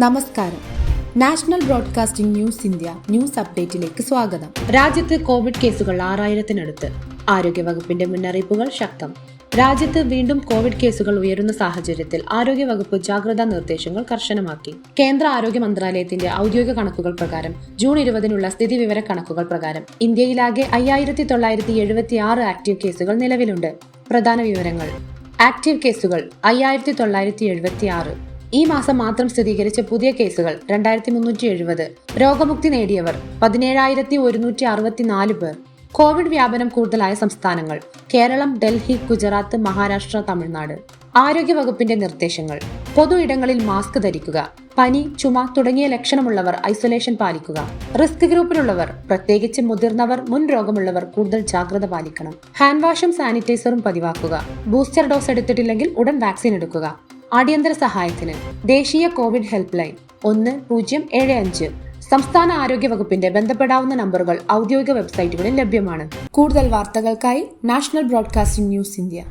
നമസ്കാരം. National broadcasting news India news അപ്ഡേറ്റിലേക്ക് സ്വാഗതം. രാജ്യത്ത് കോവിഡ് കേസുകൾ ആറായിരത്തിനടുത്ത്. ആരോഗ്യവകുപ്പിന്റെ മുന്നറിയിപ്പുകൾ ശക്തം. രാജ്യത്ത് വീണ്ടും കോവിഡ് കേസുകൾ ഉയരുന്ന സാഹചര്യത്തിൽ ആരോഗ്യവകുപ്പ് ജാഗ്രതാ നിർദ്ദേശങ്ങൾ കർശനമാക്കി. കേന്ദ്ര ആരോഗ്യ മന്ത്രാലയത്തിന്റെ ഔദ്യോഗിക കണക്കുകൾ പ്രകാരം ജൂൺ ഇരുപതിനുള്ള സ്ഥിതിവിവര കണക്കുകൾ പ്രകാരം ഇന്ത്യയിലാകെ അയ്യായിരത്തി തൊള്ളായിരത്തി എഴുപത്തി ആറ് ആക്റ്റീവ് കേസുകൾ നിലവിലുണ്ട്. പ്രധാന വിവരങ്ങൾ. ആക്റ്റീവ് കേസുകൾ അയ്യായിരത്തി തൊള്ളായിരത്തി എഴുപത്തി ആറ് ഈ മാസം മാത്രം സ്ഥിരീകരിച്ച പുതിയ കേസുകൾ രണ്ടായിരത്തി മുന്നൂറ്റി എഴുപത് രോഗമുക്തി നേടിയവർ പതിനേഴായിരത്തി ഒരുന്നൂറ്റി അറുപത്തിനാല് പേർ. കോവിഡ് വ്യാപനം കൂടുതലായ സംസ്ഥാനങ്ങൾ. കേരളം ഡൽഹി ഗുജറാത്ത് മഹാരാഷ്ട്ര തമിഴ്നാട്. ആരോഗ്യവകുപ്പിന്റെ നിർദ്ദേശങ്ങൾ. പൊതു ഇടങ്ങളിൽ മാസ്ക് ധരിക്കുക. പനി ചുമ തുടങ്ങിയ ലക്ഷണമുള്ളവർ ഐസൊലേഷൻ പാലിക്കുക. റിസ്ക് ഗ്രൂപ്പിലുള്ളവർ പ്രത്യേകിച്ച് മുതിർന്നവർ മുൻ രോഗമുള്ളവർ കൂടുതൽ ജാഗ്രത പാലിക്കണം. ഹാൻഡ് വാഷും സാനിറ്റൈസറും പതിവാക്കുക. ബൂസ്റ്റർ ഡോസ് എടുത്തിട്ടില്ലെങ്കിൽ ഉടൻ വാക്സിൻ എടുക്കുക. അടിയന്തര സഹായത്തിന് ദേശീയ കോവിഡ് ഹെൽപ്പ് ലൈൻ ഒന്ന് പൂജ്യം ഏഴ് അഞ്ച്. സംസ്ഥാന ആരോഗ്യ വകുപ്പിന്റെ ബന്ധപ്പെടാവുന്ന നമ്പറുകൾ ഔദ്യോഗിക വെബ്സൈറ്റുകളിൽ ലഭ്യമാണ്. കൂടുതൽ വാർത്തകൾക്കായി നാഷണൽ ബ്രോഡ്കാസ്റ്റിംഗ് ന്യൂസ് ഇന്ത്യ.